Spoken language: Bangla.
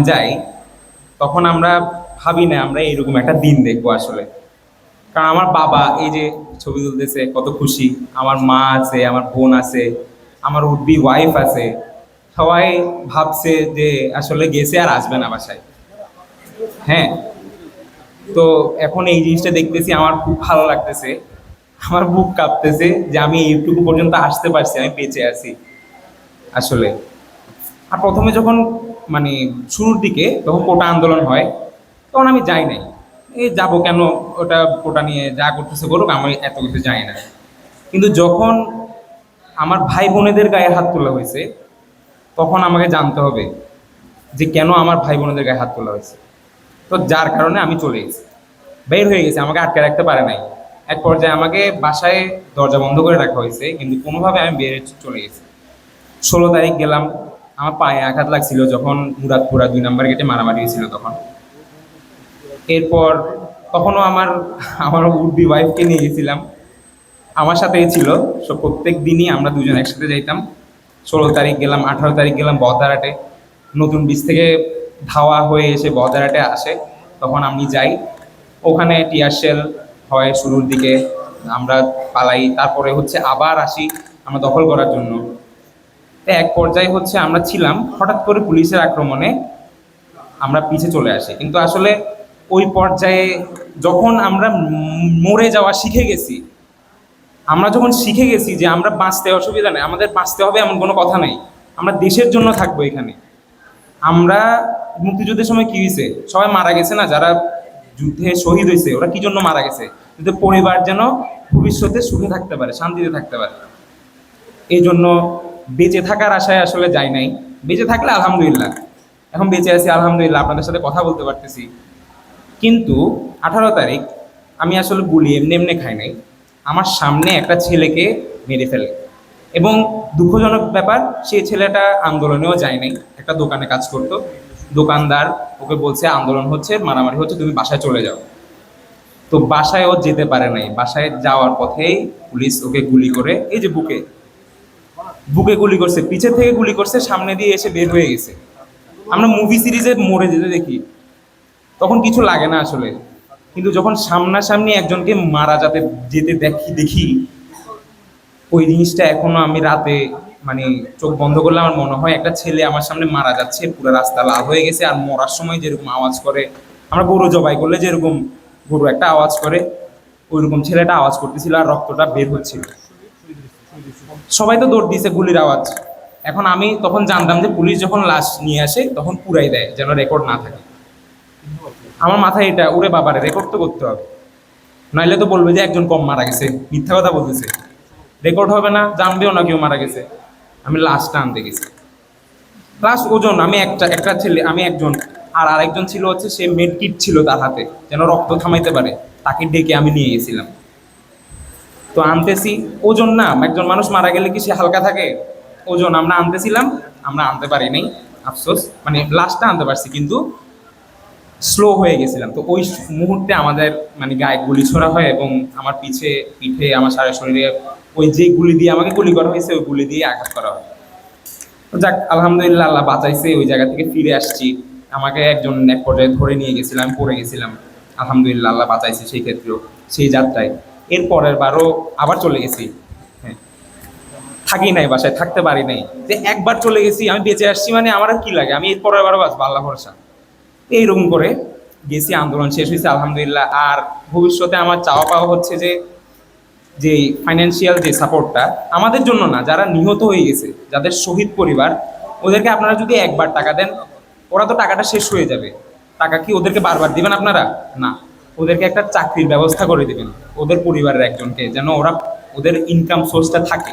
ওখানে যাই, তখন আমরা ভাবি না আমরা এরকম একটা দিন দেখব আসলে। কারণ আমার বাবা এই যে ছবি তুলতেছে, কত খুশি। আমার মা আছে, আমার বোন আছে, আমার উডবি ওয়াইফ আছে। সবাই ভাবছে যে আসলে গেছে আর আসবে না বাসায়। হ্যাঁ? তো এখন এই জিনিসটা দেখতেছি আমার খুব ভালো লাগতেছে। আমার বুক কাঁপতেছে যে আমি এইটুকু পর্যন্ত আসতে পারছি, আমি বেঁচে আছি আসলে। আর প্রথমে যখন মানে শুরুর দিকে যখন কোটা আন্দোলন হয়, তখন আমি যাই নাই। এই যাব কেন? ওটা কোটা নিয়ে যা করতেছে করুক আমি এত কিছু যাই না। কিন্তু যখন আমার ভাই বোনেদের গায়ে হাত তোলা হয়েছে, তখন আমাকে জানতে হবে যে কেন আমার ভাই বোনেদের গায়ে হাত তোলা হয়েছে। তো যার কারণে আমি চলে গেছি। বের হয়ে গেছি, আমাকে আটকে রাখতে পারে নাই। এক পর্যায়ে আমাকে বাসায় দরজা বন্ধ করে রাখা হয়েছে, কিন্তু কোনোভাবে আমি বের চলে গেছি। ষোলো তারিখ গেলাম আমার পায়ে আঘাত লাগছিল যখন মুরাদপুরা দুই নম্বর গেটে মারামারি হয়েছিল তখন। এরপর তখনও আমার আমার উডবি ওয়াইফকে নিয়ে গেছিলাম। আমার সাথেই ছিল সো প্রত্যেক দিনই আমরা দুজন একসাথে যাইতাম। ষোলো তারিখ গেলাম, আঠারো তারিখ গেলাম বহদারাটে নতুন বীজ থেকে ধাওয়া হয়ে এসে বহদারাটে আসে, তখন আমি যাই। ওখানে টিয়ারশেল হয় শুরুর দিকে, আমরা পালাই। তারপরে হচ্ছে আবার আসি, আমরা দখল করার জন্য। তো এক পর্যায়ে হচ্ছে আমরা ছিলাম, হঠাৎ করে পুলিশের আক্রমণে আমরা পিছে চলে আসি। কিন্তু আসলে ওই পর্যায়ে যখন আমরা মরে যাওয়া শিখে গেছি, আমরা যখন শিখে গেছি যে আমরা বাঁচতে অসুবিধা নেই, আমাদের বাঁচতে হবে এমন কোনো কথা নেই, আমরা দেশের জন্য থাকব এখানে। আমরা মুক্তিযুদ্ধের সময় কী হয়েছে? সবাই মারা গেছে না? যারা যুদ্ধে শহীদ হয়েছে, ওরা কি জন্য মারা গেছে? কিন্তু পরিবার যেন ভবিষ্যতে সুখে থাকতে পারে, শান্তিতে থাকতে পারে। এই জন্য বেঁচে থাকার আশায় আসলে যাই নাই। বেঁচে থাকলে আলহামদুলিল্লাহ। এখন বেঁচে আছি, আলহামদুলিল্লাহ, আপনাদের সাথে কথা বলতে পারতেছি। কিন্তু আঠারো তারিখ আমি আসলে গুলি এমনি এমনি খাই নাই। আমার সামনে একটা ছেলেকে মেরে ফেলে। এবং দুঃখজনক ব্যাপার সেই ছেলেটা আন্দোলনেও যায় নাই। একটা দোকানে কাজ করতো। দোকানদার ওকে বলছে, আন্দোলন হচ্ছে, মারামারি হচ্ছে, তুমি বাসায় চলে যাও। তো বাসায় ও যেতে পারে নাই। বাসায় যাওয়ার পথেই পুলিশ ওকে গুলি করে, এই যে বুকে বুকে গুলি করছে পিছের থেকে গুলি করছে, সামনে দিয়ে এসে বের হয়ে গেছে। আমরা মুভি সিরিজে মরে যেতে দেখি। তখন কিছু লাগে না আসলে। কিন্তু যখন সামনাসামনি একজনকে মারা যাতে যেতে দেখি দেখি, ওই জিনিসটা এখনও আমি রাতে মানে চোখ বন্ধ করলে আমার মনে হয় একটা ছেলে আমার সামনে মারা যাচ্ছে, পুরো রাস্তা লাল হয়ে গেছে, আর মরার সময় যেরকম আওয়াজ করে, আমরা গরু জবাই করলে যেরকম গরু একটা আওয়াজ করে, ওইরকম ছেলেটা আওয়াজ করতেছিল আর রক্তটা বের হচ্ছিল। সবাই তো দৌড় দিয়েছে গুলির আওয়াজ। এখন আমি তখন জানতাম যে পুলিশ যখন লাশ নিয়ে আসে, তখন পুরাই দেয়, যেন রেকর্ড না থাকে। আমার মাথায় এটা, ওরে বাবারে রেকর্ড তো করতে হবে। নাইলে তো বলবে যে একজন কম মারা গেছে, মিথ্যা কথা বলতেছে। রেকর্ড হবে না, জানবেও না কেউ মারা গেছে। আমি লাশটা আনতে গেছি। লাশ ওজন, আমি একটা একটা ছেলে, আমি একজন, আর আরেকজন ছিল হচ্ছে, সে মেড কিট ছিল তার হাতে, যেন রক্ত থামাইতে পারে। তাকে ডেকে আমি নিয়ে গেছিলাম। তো আনতেছি, ওজন না, একজন মানুষ মারা গেলে কি সে হালকা থাকে? ওজন, আমরা আনতেছিলাম, আমরা আনতে পারি নাই, আফসোস মানে লাশটা আনতে পারছি, কিন্তু স্লো হয়ে গেছিলাম। তো ওই মুহূর্তে আমাদের মানে গায়ে গুলি ছোড়া হয় এবং আমার পিছে পিঠে, আমার সারা শরীরে ওই যে গুলি দিয়ে আমাকে গুলি করা হয়েছে, ওই গুলি দিয়ে আঘাত করা হয়। যাক, আলহামদুলিল্লাহ, আল্লাহ বাঁচাইছে, ওই জায়গা থেকে ফিরে আসছি। আমাকে একজন এক পর্যায়ে ধরে নিয়ে গেছিলাম, পড়ে গেছিলাম। আলহামদুলিল্লাহ, আল্লাহ বাঁচাইছে সেই ক্ষেত্রেও, সেই যাত্রায়। এর পরের বারও আবার চলে গেছি। হ্যাঁ। থাকি নাই বাসায়, থাকতে পারি নাই। যে একবার চলে গেছি, আমি বেঁচে আসছি মানে আমার আর কি লাগে? আমি এর পরের বারও বাঁচবো আল্লাহ ভরসা। এইরকম করে গেছি, আন্দোলন শেষ হয়েছে, আলহামদুলিল্লাহ। আর ভবিষ্যতে আমার চাওয়া পাওয়া হচ্ছে যে যে ফাইন্যান্সিয়াল যে সাপোর্টটা আমাদের জন্য না, যারা নিহত হয়ে গেছে, যাদের শহীদ পরিবার, ওদেরকে আপনারা যদি একবার টাকা দেন, ওরা তো টাকাটা শেষ হয়ে যাবে। টাকা কি ওদেরকে বারবার দিবেন আপনারা? না। ওদেরকে একটা চাকরির ব্যবস্থা করে দেবেন, ওদের পরিবারের একজনকে, যেন ওরা, ওদের ইনকাম সোর্সটা থাকে।